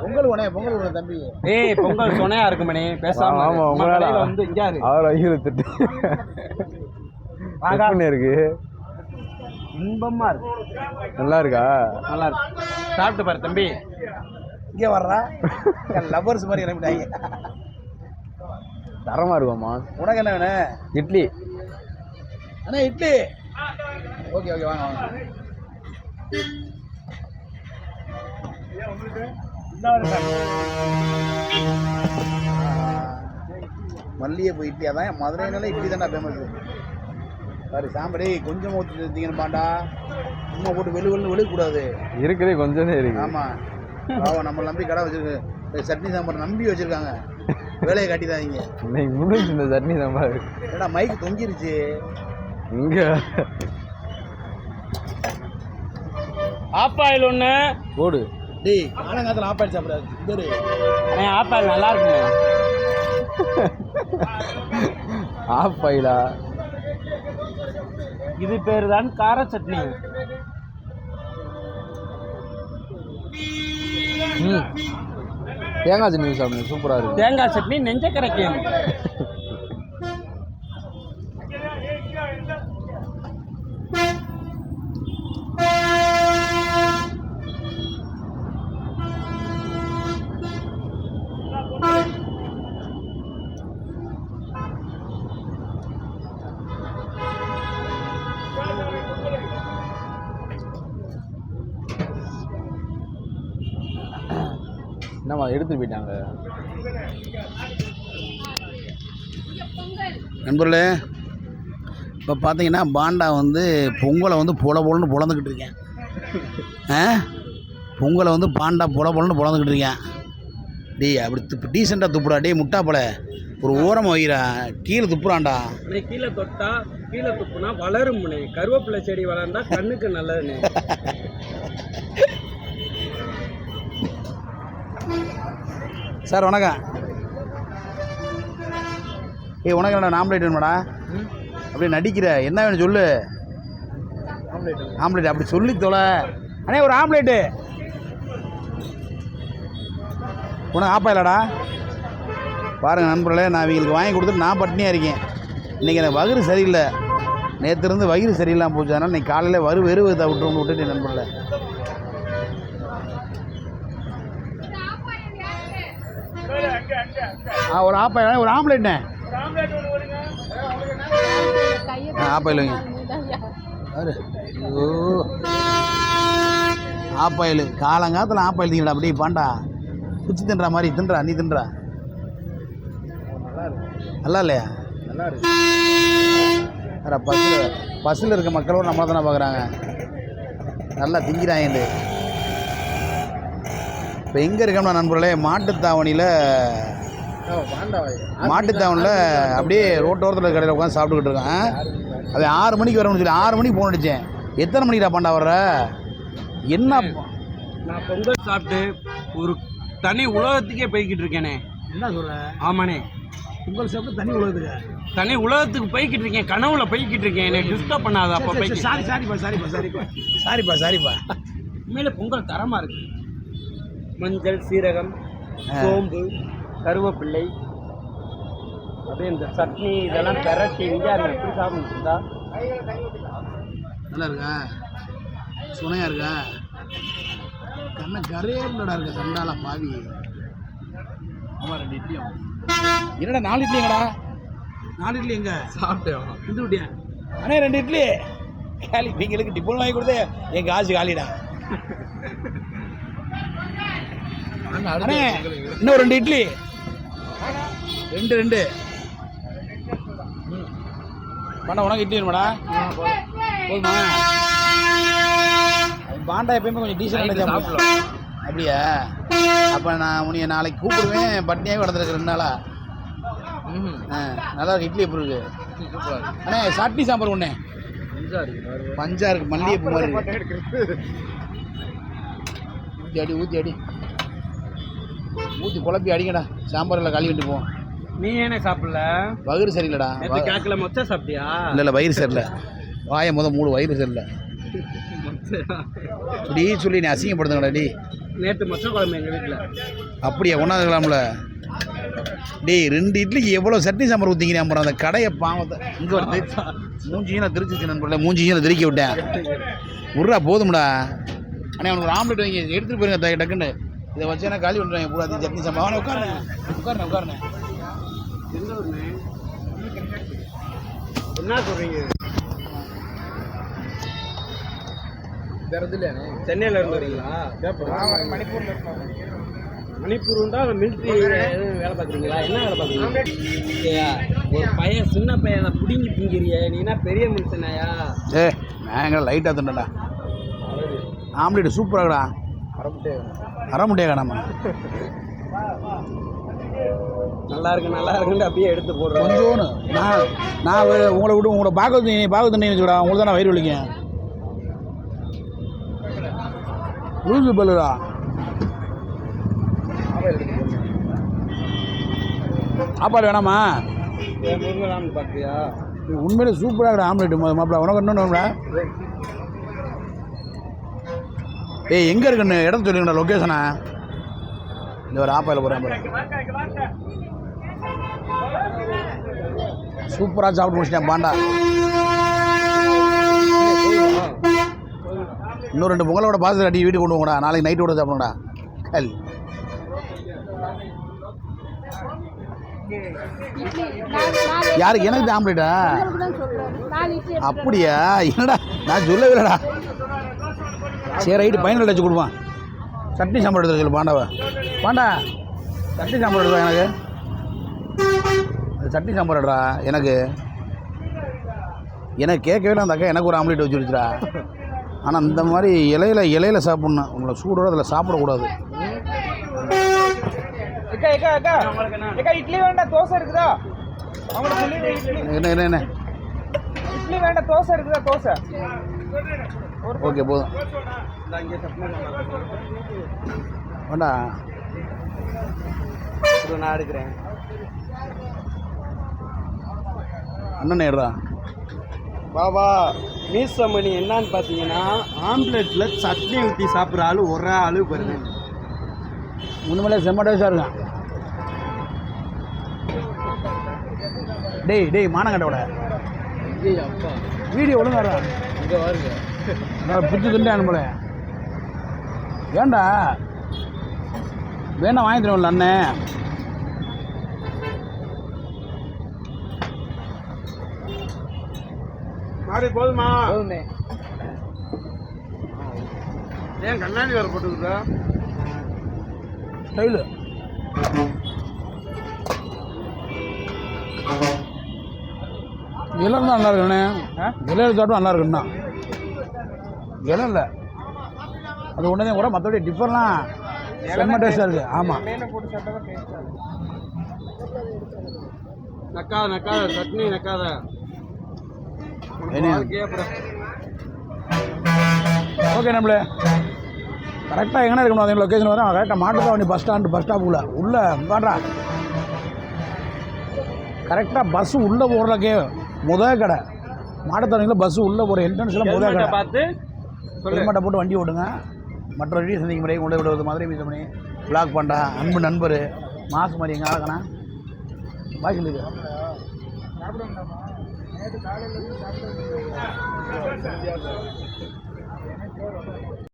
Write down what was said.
பொங்கல் உடனே பொங்கல் உடனே தம்பி. ஏய் பொங்கல் பேசாம ஆமா, உங்களால- வந்து இங்க. எப்படி இருக்கு? இன்பமா இருக்கு. நல்லா இருக்கா? நல்லா இருக்கு. சாப்பிட்டு பாரு தம்பி. இங்கே வர்றா? லவ்வர்ஸ் மாதிரி கிளம்பிட்டாங்க. தரமா இருக்கும்மா உனக்கு என்ன வேணும்? இட்லி. அண்ணா இட்லி. ஓகே ஓகே வாங்க வாங்க. மல்லிகைப்பூ இட்லி அதான் மதுரைனால இட்லி தான்டா ஃபேமஸ் சாரி சாம்பாரி கொஞ்சம் ஊற்றி எடுத்தீங்கன்னு பாண்டா. சும்மா போட்டு வெளு வெளு வெளுக்கக்கூடாது. இருக்குதே கொஞ்சம் தான் இருக்கு. ஆமாம் பாவம் நம்ம நம்பி கடை வச்சிருக்கு. சட்னி சாம்பார் நம்பி வச்சிருக்காங்க. வேலையை காட்டிடாதீங்க. இன்னைக்கு முடிஞ்சு இந்த சட்னி சாம்பார். ஏடா மைக் தொங்கிருச்சு. இங்க. ஆப் ஆயில் ஒன்று போடு. டேய் காலங்காலத்தில் ஆப்பாடி சாப்பிடாது பேரு ஆப் ஆயில் நல்லா இருக்குங்க ஆஃப் ஆயிலா இது பேர் தான் கார சட்னி. ம். தேங்காய் சட்னி சாப்பிடுங்க சூப்பராக இருக்கு. தேங்காய் சட்னி நெஞ்ச என்னம்மா எடுத்துட்டு போயிட்டாங்க? நண்பர்களே இப்போ பார்த்தீங்கன்னா பாண்டா வந்து பொங்கலை வந்து பொல பொலன்னு பொழந்துக்கிட்டு இருக்கேன். ஆ? பொங்கலை வந்து பாண்டா பொல பொலன்னு பொழந்துக்கிட்டு இருக்கேன். டேய் அப்படி துப்பு டீசெண்டாக துப்புடா டேய் முட்டா போல. ஒரு ஓரமாக வைக்கிறா கீழே துப்புறான்டா. நீ கீழே தொட்டா கீழே துப்புனா வளரும் முனை கருவேப்பிலை செடி வளர்ந்தா கண்ணுக்கு நல்லதுன்னு சார் வணக்கம். ஏய் உனக்கு என்ன ஆம்லேட் வேணுமாடா? அப்படியே நடிக்கிற. என்ன வேணும் சொல்லு. ஆம்லேட் அப்படி சொல்லி தொலை. அண்ணே ஒரு ஆம்லேட்டு உனக்கு இல்லடா? பாருங்கள் நண்பர்களே நான் இவங்களுக்கு வாங்கி கொடுத்துட்டு நான் பட்னியாக இருக்கேன். இன்றைக்கி எனக்கு வயிறு சரியில்லை. நேற்றுலேருந்து வயிறு சரியில்லாமல் போச்சு. அதனால் இன்னைக்கு காலையில் வறு வெறு விதை விட்டு விட்டுட்டேன் நண்பர்களே. ஆ ஒரு ஆப்பாயில் ஒரு ஆம்லேட்ண்ணே ஆ ஆப்பாயில் வைங்க. ஐயோ. ஆப்பாயில் காலங்காலத்தில் ஆப்பாயில் திங்கடா அப்படியே பாண்டா. குச்சி தின்றா மாதிரி தின்றா நீ தின்றா. நல்லா இல்லையா? நல்லா இருக்கு பஸ்ஸில் பஸ்ஸில் இருக்க மக்களோட நம்மளை தானே பார்க்குறாங்க நல்லா திங்கிறாங்க இப்போ எங்கே இருக்கோம்னா நண்பர்களே? மாட்டுத்தாவணியில் மாட்டுத்தாவணியில் அப்படியே ரோட்டோரத்தில் கடையில் உட்காந்து சாப்பிட்டுக்கிட்டு இருக்கேன். அவன் ஆறு மணிக்கு வரணும்னு சொல்லி ஆறு மணிக்கு ஃபோன் அடித்தேன் எத்தனை மணிக்குடா பாண்டா வர்ற? என்ன நான் பொங்கல் சாப்பிட்டு ஒரு தனி உலகத்துக்கே போய்கிட்டு இருக்கேனே. என்ன சொல்கிற ஆமாண்ணே பொங்கல் சாப்பிட்டு தண்ணி உழுதுங்க தனி உலகத்துக்கு போய்கிட்டு இருக்கேன். கனவுல போய்கிட்டு இருக்கேன். என்னை டிஸ்டர்ப் பண்ணாத அப்போ சாரி சாரிப்பா சாரிப்பா சாரிப்பா சாரிப்பா சாரிப்பா உண்மையில பொங்கல் தரமா இருக்கு. மஞ்சள் சீரகம் சோம்பு கருவேப்பிள்ளை அப்படியே இந்த சட்னி இதெல்லாம் பெரட்டி இங்கே எப்படி சாப்பிடுறா நல்லா இருக்கா? சுனையா இருக்கா? கண்ண கரையேறலடா இருக்க சண்டால பாவி. ஆமா ரெண்டு இட்லியும் என்னடா நாலு இட்லி எங்கடா? நாலு இட்லி எங்க? சாப்பிட்டேன். இது விட்டியா அண்ணே ரெண்டு இட்லி. காலி நீங்களுக்கு டிஃபன் வாங்கி கொடுத்தே? என் காசு காலிடா. அண்ணே இன்னும் ரெண்டு இட்லி. ரெண்டு ரெண்டு. பண்ண உனக்கு இட்லி வேணுமாடா? போதுமா? பாண்டா எப்பயுமே கொஞ்சம் டீசெண்டாக சாப்பிடலாம் அப்படியா? அப்போ நான் உன்னைய நாளைக்கு கூப்பிடுவேன். பட்னியாகவே கிடந்துருக்கு ரெண்டு நாளா? நல்லா இருக்கு. இட்லி எப்படி இருக்கு? அண்ணே சட்னி சாம்பார் ஒண்ணே. பஞ்சா இருக்கு மல்லிகைப்பூ மாதிரி. ஊற்றி அடி ஊற்றி அடி. ஊற்றி குழப்பி அடிங்கடா. சாம்பாரில் களி விட்டு போவோம். நீ ஏனே சாப்பிடல? வயிறு சரியில்லடா. கேட்கல மொச்சை சாப்பிட்டியா? இல்லை இல்லை வயிறு சரியில்லை. வாயை முத மூணு வயிறு சரியில்லை. இப்படி சொல்லி நீ அசிங்கப்படுத்துங்கடா டி. நேற்று மொச்ச குழம்பு எங்கள் வீட்டில் அப்படியா ஒன்றாந்துக்கலாம்ல டேய் ரெண்டு இட்லிக்கு எவ்வளோ சட்னி சாம்பார் ஊற்றிக்கிறேன் அப்புறம் அந்த கடையை பாவத்தை. இங்கே வருது மூஞ்சியும் நான் திருச்சி நண்பர்கள. மூஞ்சியும் நான் திருக்கி விட்டேன். விட்றா போதும்டா. அண்ணே அவனுக்கு ஒரு ஆம்லெட் வாங்கி. எடுத்துகிட்டு போயிருங்க டக்குன்னு. இதை வச்சேன்னா காலி பண்ணுறாங்க பூரா? சட்னி உட்காருங்க உட்காருங்க எந்த ஊருண்ணே? என்ன சொல்கிறீங்க சென்னையில் இருந்து வரீங்களா? மணிப்பூரில் மணிப்பூர்ண்டா மிலிட்ரி வேலை பார்க்குறீங்களா? என்ன வேலை பார்க்குறீங்க? ஏய்யா, ஒரு பையன் சின்ன பையனை பிடுங்கி திங்கிறிய. நீனா பெரிய மனுஷனாயா ஏ நாங்கள் லைட்டாக திண்டா ஆம்லெட் சூப்பராகடா அரை முட்டையா நம்ம நல்லா இருக்கு நல்லா இருக்குன்னு அப்படியே எடுத்து போடுறோம். கொஞ்சோன்னு. நான் நான் உங்களை விட்டு உங்களை பார்க்க தண்ணி பார்க்க தண்ணி வச்சுடா உங்களுக்கு தான் நான் வயிறு வலிக்கும். லூசு பல்லுடா. சாப்பாடு வேணாமா? இது உண்மையிலே சூப்பராக இருக்கா ஆம்லெட் மாப்பிள்ள உனக்கு இன்னொன்று ஏய் எங்கே இருக்குன்னு? இடம் சொல்லுங்கடா லொக்கேஷனா இந்த ஒரு ஆப்பாயில் போகிறேன் பாரு சூப்பராக சாப்பிட்டு முடிச்சிட்டேன் பாண்டா. இன்னும் ரெண்டு பொங்கலோட பார்த்து அடி வீட்டுக்கு கொண்டு போங்கடா. நாளைக்கு நைட்டு கூட சாப்பிடுங்கடா கல். யாருக்கு எனக்கு ஆம்லேட்டா? அப்படியா? என்னடா? நான் சொல்லவே இல்லைடா. சரி ரைட்டு பையனில் வச்சு கொடுப்பான். சட்னி சாம்பார் எடுத்து சொல்லு பாண்டாவை. பாண்டா சட்னி சாம்பார் எடுப்பா எனக்கு. சட்னி சாம்பார் எடுறா எனக்கு. எனக்கு கேட்கவே அந்த அக்கா எனக்கு ஒரு ஆம்லேட் வச்சு வச்சுடா ஆனால் இந்த மாதிரி இலையில இலையில சாப்பிட்ணும். உங்களை சூடோட அதில் சாப்பிடக்கூடாது. இட்லி வேண்டாம் தோசை இருக்குதா? என்ன என்ன என்ன? இட்லி வேண்டாம் தோசை இருக்குதா தோசை? ஓகே போதும். வேண்டா. நான் எடுக்கிறேன். அண்ணன் ஏடுறா பாபா மீசமணி என்னன்னு பார்த்தீங்கன்னா ஆம்லெட்டில் சட்னி ஊற்றி சாப்பிட்ற ஆளு ஒரு ஆளு பாருங்க உண்மையிலே செம்ம டேஸ்டாக இருக்கான். டேய் டேய் மானங்கட்டோட ஐயா அப்பா வீடியோ ஒழுங்காடா இங்கே வருங்க. நான் பிடிச்சி தின்ட்டேன் போல ஏன்டா வேணா வாங்கி தருவோம்ல அண்ணன் மாறி போதுமா? போதுமே. ஏன் கண்ணாடி வேறு போட்டுக்கிட்டா ஸ்டைலு. இளம் தான் நல்லா இருக்குண்ணே. இலையில சாப்பிட்டு நல்லா இருக்குண்ணா. இலம் இல்லை. அது ஒன்றே கூட மற்றபடி டிஃபர்லாம் செம்ம டேஸ்டாக இருக்குது ஆமாம் நக்காத நக்காத சட்னி ஓகே நம்மளே. கரெக்டாக எங்கே இருக்கணும்? அதே லொக்கேஷன் வரும் கரெக்டாக மாட்டுத்தாவணி பஸ் ஸ்டாண்டு பஸ் ஸ்டாப்புக்குள்ள உள்ளே. வாடா. கரெக்டாக பஸ்ஸு உள்ளே போடுறக்கே முத கடை. மாட்டுத்தாவணியில் பஸ்ஸு உள்ளே போகிற என்ட்ரன்ஸில் முத கடை. பார்த்து ஹெல்மெட்டை போட்டு வண்டி ஓடுங்க. மற்ற வீடியோ சந்திக்கும் முறை கொண்டு விடுவது மதுரை மீது பண்ணி பிளாக் பண்ணா அன்பு நண்பர் மாசு மாதிரி எங்கே ஆகணா பாய் சொல்லுது